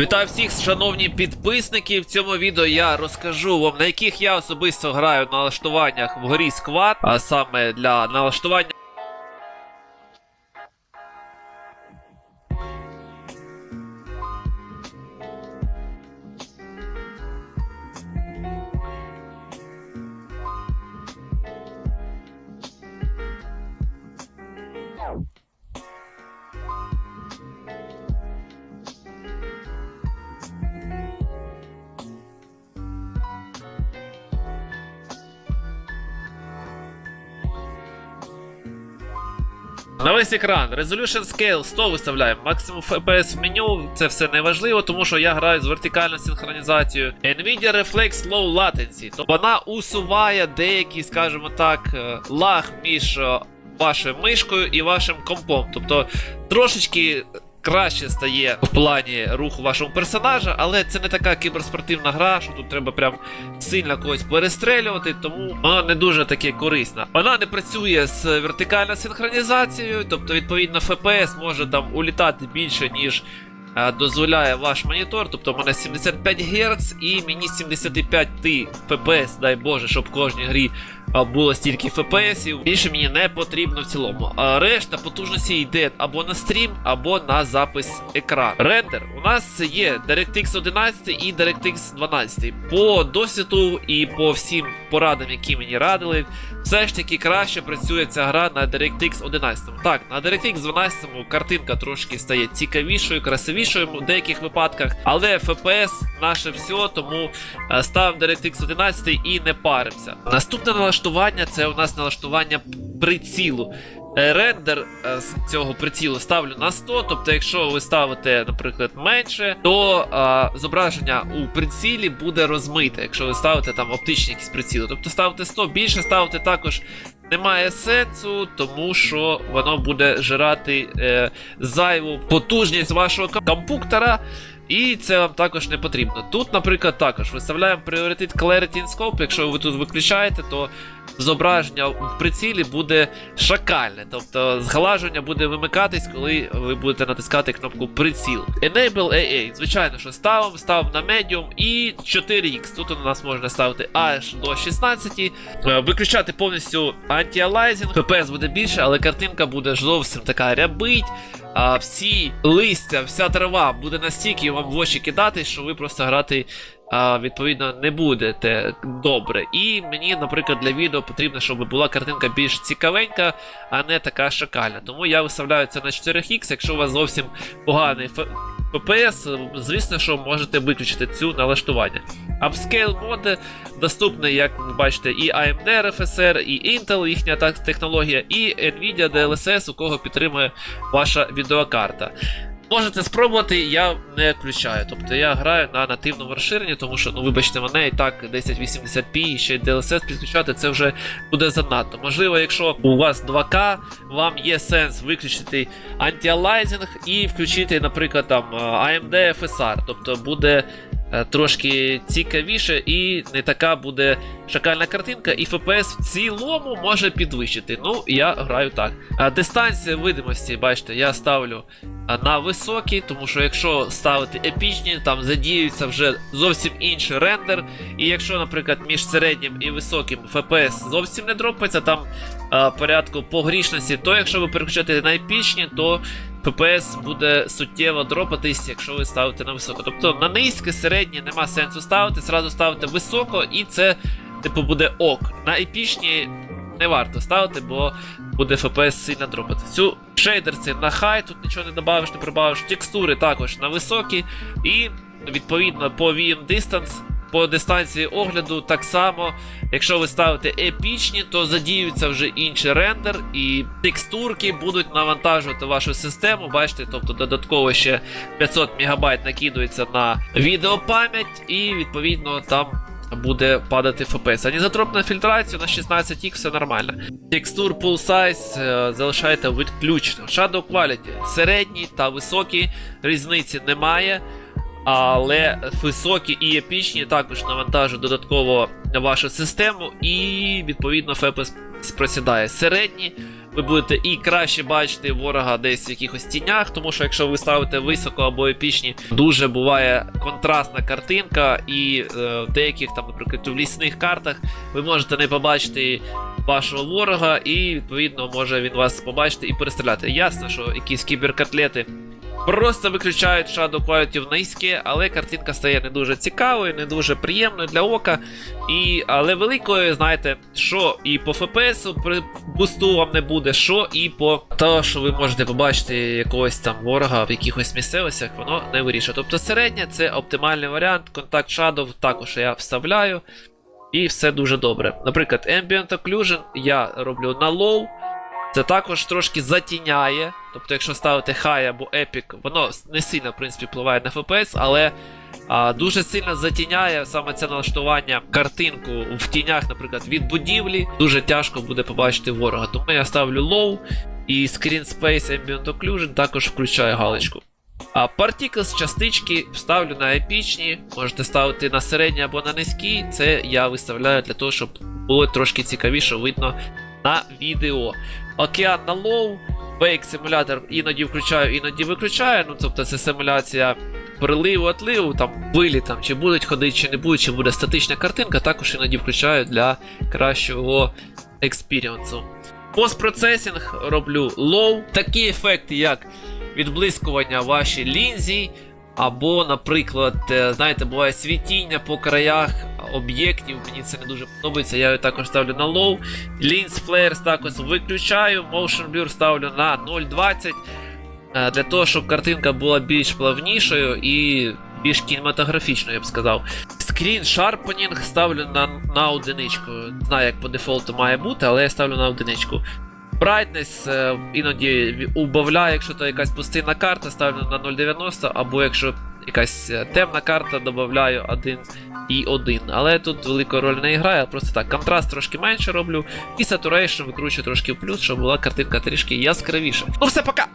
Вітаю всіх, шановні підписники. В цьому відео я розкажу вам, на яких я особисто граю на налаштуваннях в горі Сквад, а саме для налаштування. На весь екран Resolution Scale 100 виставляємо. Максимум FPS в меню, це все не важливо, тому що я граю з вертикальною синхронізацією. Nvidia Reflex Low Latency. Тобто вона усуває деякий, скажімо так, е, лаг між е, вашою мишкою і вашим компом. Тобто трошечки. Краще стає в плані руху вашого персонажа, але це не така кіберспортивна гра, що тут треба прям сильно когось перестрелювати, тому вона не дуже таке корисна. Вона не працює з вертикальною синхронізацією, тобто, відповідно, FPS може там улітати більше, ніж дозволяє ваш монітор. Тобто, в мене 75 Гц і мені 75 FPS, дай Боже, щоб в кожній грі було стільки FPS, більше мені не потрібно в цілому. А решта потужності йде або на стрім, або на запис екрану. Рендер у нас є DirectX 11 і DirectX 12. По досвіду і по всім порадам, які мені радили, все ж таки краще працює ця гра на DirectX 11. Так, на DirectX 12 картинка трошки стає цікавішою, красивішою в деяких випадках, але FPS наше все, тому е, ставимо DirectX 11 і не паримося. Наступне налаштування це у нас налаштування прицілу. Е, Рендер е, з цього прицілу ставлю на 100, тобто, якщо ви ставите, наприклад, менше, то е, зображення у прицілі буде розмите, якщо ви ставите там оптичні якісь приціли. Тобто ставите 100, більше ставити також немає сенсу, тому що воно буде жирати е, зайву потужність вашого ком- компуктора. І це вам також не потрібно. Тут, наприклад, також виставляємо пріоритет Clarity in Scope. Якщо ви тут виключаєте, то зображення в прицілі буде шакальне. Тобто зглаження буде вимикатись, коли ви будете натискати кнопку приціл. Enable AA. Звичайно, що ставимо, ставимо на Medium і 4X. Тут у нас можна ставити аж до 16. Е, Виключати повністю анті-алайзінг. FPS буде більше, але картинка буде зовсім така рябить. А всі листя, вся трава буде настільки вам в очі кидати, що ви просто грати а, відповідно не будете добре. І мені, наприклад, для відео потрібно, щоб була картинка більш цікавенька, а не така шакальна. Тому я виставляю це на 4х, якщо у вас зовсім поганий FPS, звісно, що можете виключити цю налаштування. Upscale моди доступні, як ви бачите, і AMD RFSR, і Intel, їхня так, технологія, і Nvidia DLSS, у кого підтримує ваша відеокарта. Можете спробувати, я не включаю. Тобто я граю на нативному розширенні, тому що, ну вибачте, мене і так 1080p і ще DLSS підключати, це вже буде занадто. Можливо, якщо у вас 2К, вам є сенс виключити антіалайзинг і включити, наприклад, там AMD FSR. Тобто буде трошки цікавіше і не така буде шакальна картинка, і FPS в цілому може підвищити. Ну, я граю так. Дистанція видимості, бачите, я ставлю на високі, тому що якщо ставити епічні, там задіюється вже зовсім інший рендер. І якщо, наприклад, між середнім і високим FPS зовсім не дропається, там а, порядку погрішності, то якщо ви переключаєте на епічні, то FPS буде суттєво дропатись, якщо ви ставите на високо. Тобто на низьке, середнє нема сенсу ставити, зразу ставите високо, і це, типу, буде ок. На епічні не варто ставити, бо буде FPS сильно дропати. Цю шейдер це на хай, тут нічого не додавиш, не прибавиш. Текстури також на високі. І відповідно по VM Distance, по дистанції огляду, так само, якщо ви ставите епічні, то задіюється вже інший рендер, і текстурки будуть навантажувати вашу систему. Бачите, тобто додатково ще 500 МБ накидується на відеопам'ять, і відповідно там буде падати FPS. Анізотропна фільтрація на 16х все нормально. Текстур Pool Size е, залишаєте відключено. Shadow Quality середній та високі різниці немає. Але високі і епічні також навантажують додатково вашу систему, і відповідно FPS просідає. Середні ви будете і краще бачити ворога десь в якихось тінях, тому що якщо ви ставите високо або епічні, дуже буває контрастна картинка, і е, в деяких там, наприклад, в лісних картах ви можете не побачити вашого ворога, і відповідно може він вас побачити і перестріляти. Ясно, що якісь кіберкотлети просто виключають Shadow Quality в низьке, але картинка стає не дуже цікавою, не дуже приємною для ока. І, але великою, знаєте, що і по при бусту вам не буде, що і по того, що ви можете побачити якогось там ворога в якихось місцевостях, воно не вирішує. Тобто середня це оптимальний варіант, контакт Shadow також я вставляю. І все дуже добре. Наприклад, Ambient Occlusion я роблю на low. Це також трошки затіняє. Тобто, якщо ставити High або Epic, воно не сильно, в принципі, впливає на FPS, але а, дуже сильно затіняє саме це налаштування картинку в тінях, наприклад, від будівлі. Дуже тяжко буде побачити ворога. Тому я ставлю low і Screen Space Ambient Occlusion також включаю галочку. А Particles частички ставлю на епічні, можете ставити на середні або на низькі. Це я виставляю для того, щоб було трошки цікавіше видно на відео. Океан на лоу, Wake симулятор іноді включаю, іноді виключаю. Ну, тобто це симуляція приливу, отливу, там хвилі там, чи будуть ходити, чи не будуть, чи буде статична картинка, також іноді включаю для кращого експіріансу. Постпроцесінг роблю low. Такі ефекти, як відблискування вашій лінзі, або, наприклад, е, знаєте, буває світіння по краях об'єктів. Мені це не дуже подобається. Я його також ставлю на low. Lens Flares також виключаю. Motion Blur ставлю на 0.20. е, Для того, щоб картинка була більш плавнішою і більш кінематографічною, я б сказав. Screen Sharpening ставлю на, на одиничку. Не знаю, як по дефолту має бути, але я ставлю на одиничку. Brightness е, іноді убавляю, якщо то якась пустинна карта, ставлю на 0.90, або якщо якась е, темна карта, додаю один і один. Але тут велику роль не грає, просто так. Контраст трошки менше роблю, і saturation викручую трошки в плюс, щоб була картинка трішки яскравіша. Ну все, пока!